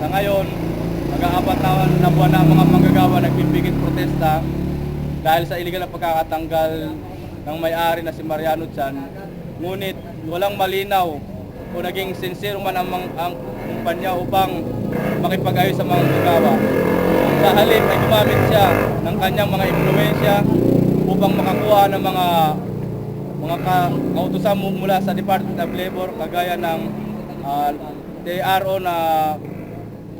Sa ngayon, mag-aapat na, na buwan na ang mga manggagawa nagpipigit protesta dahil sa illegal na pagkakatanggal ng may-ari na si Mariano Chan. Ngunit walang malinaw o naging sincere man ang, ang kumpanya upang makipag-ayos sa mga manggagawa. Sa halip ay gumamit siya ng kanyang mga impluensya upang makakuha ng mga mga ka- kautusan mula sa Department of Labor kagaya ng ah, TRO na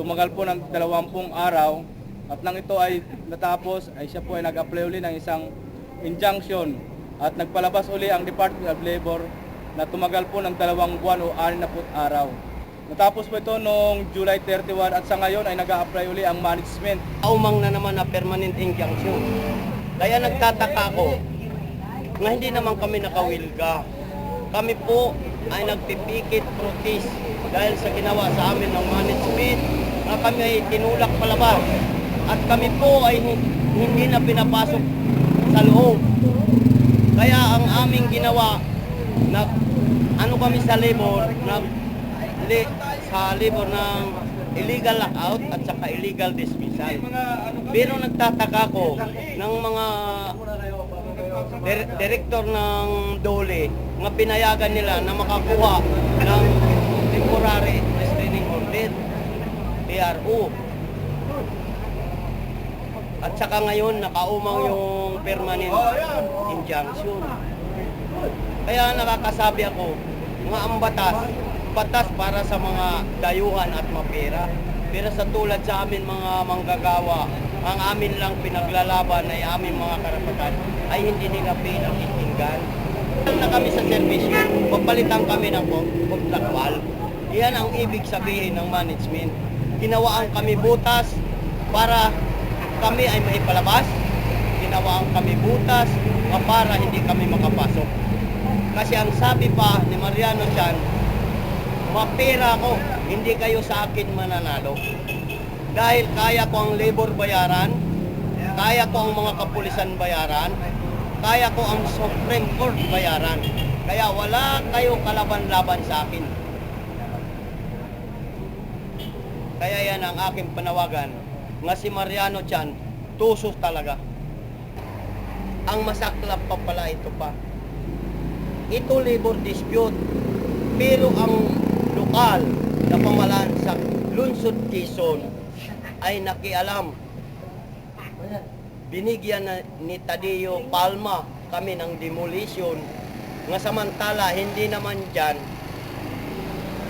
tumagal po ng 20 araw at nang ito ay natapos ay siya po ay nag-apply uli ng isang injunction at nagpalabas uli ang Department of Labor na tumagal po ng dalawang buwan o 60 araw. Natapos po ito noong July 31 at sa ngayon ay nag-a-apply uli ang management Umang na naman na permanent injunction. Kaya nagtataka ako na hindi naman kami nakawilga. Kami po ay nagpipikit protest dahil sa ginawa sa amin ng management na kami ay tinulak palabas. At kami po ay hi- hindi na pinapasok sa loob. Kaya ang aming ginawa, na ano kami sa labor, na li, sa labor ng illegal lockout at saka illegal dismissal. Pero nagtataka ko ng mga dir- direktor ng Dole nga pinayagan nila na makakuha ng temporary PRO. At saka ngayon nakaumang yung permanent injunction. Kaya nakakasabi ako, mga ang batas, batas para sa mga dayuhan at mapera. Pero sa tulad sa amin mga manggagawa, ang amin lang pinaglalaban ay aming mga karapatan ay hindi nila pinakikinggan. na kami sa servisyo, papalitan kami ng kon- kontraktual. Yan ang ibig sabihin ng management. Ginawaan kami butas para kami ay maipalabas. Ginawaan kami butas para hindi kami makapasok. Kasi ang sabi pa ni Mariano Chan, mapira ko, hindi kayo sa akin mananalo. Dahil kaya ko ang labor bayaran, kaya ko ang mga kapulisan bayaran, kaya ko ang Supreme Court bayaran. Kaya wala kayong kalaban-laban sa akin. Kaya yan ang aking panawagan nga si Mariano Chan, tusos talaga. Ang masaklap pa pala ito pa. Ito labor dispute. Pero ang lokal na pamalaan sa Lunsod, Quezon ay nakialam. Binigyan na ni Tadeo Palma kami ng demolition nga samantala hindi naman dyan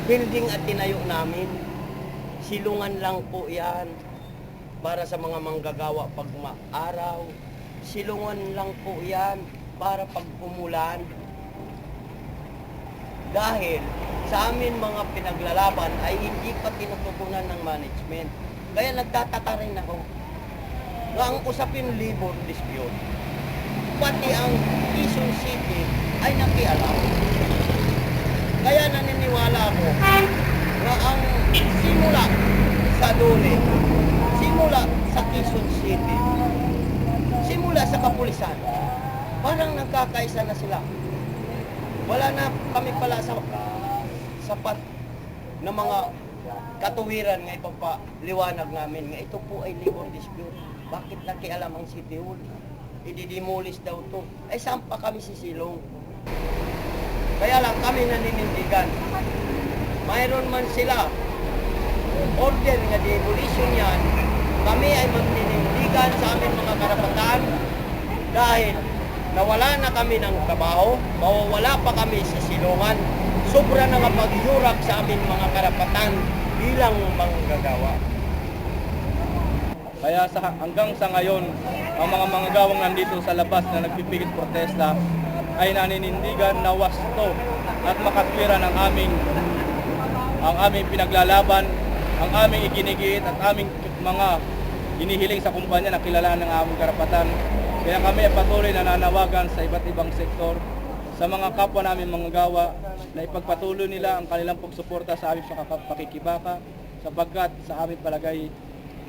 building at tinayo namin silungan lang po yan para sa mga manggagawa pag maaraw silungan lang po yan para pag umulan dahil sa amin mga pinaglalaban ay hindi pa tinutugunan ng management. Kaya nagtataka rin ako na ang usapin labor dispute, pati ang Quezon City ay nakialam. Kaya naniniwala ako na ang simula sa Dole, simula sa Quezon City, simula sa kapulisan, parang nagkakaisa na sila wala na kami pala sa sapat na mga katuwiran nga ipapaliwanag namin nga ito po ay labor dispute. Bakit nakialam ang City Hall? Ididemolis daw to. Ay saan pa kami sisilong? Kaya lang kami naninindigan. Mayroon man sila. Order nga demolition yan, kami ay magninindigan sa aming mga karapatan dahil nawala na kami ng trabaho, mawawala pa kami sa silungan, sobra na nga paghihurap sa aming mga karapatan bilang manggagawa. Kaya sa, hanggang sa ngayon, ang mga manggagawang nandito sa labas na nagpipigit protesta ay naninindigan na wasto at makatwira ng aming ang aming pinaglalaban, ang aming iginigiit at aming mga hinihiling sa kumpanya na kilalanan ng aming karapatan. Kaya kami ay patuloy na nanawagan sa iba't ibang sektor sa mga kapwa namin manggagawa na ipagpatuloy nila ang kanilang pagsuporta sa aming pakikibaka sapagkat sa aming palagay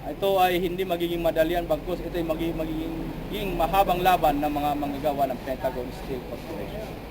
ito ay hindi magiging madalian bagkus ito ay magiging, magiging mahabang laban ng mga manggagawa ng Pentagon Steel Corporation.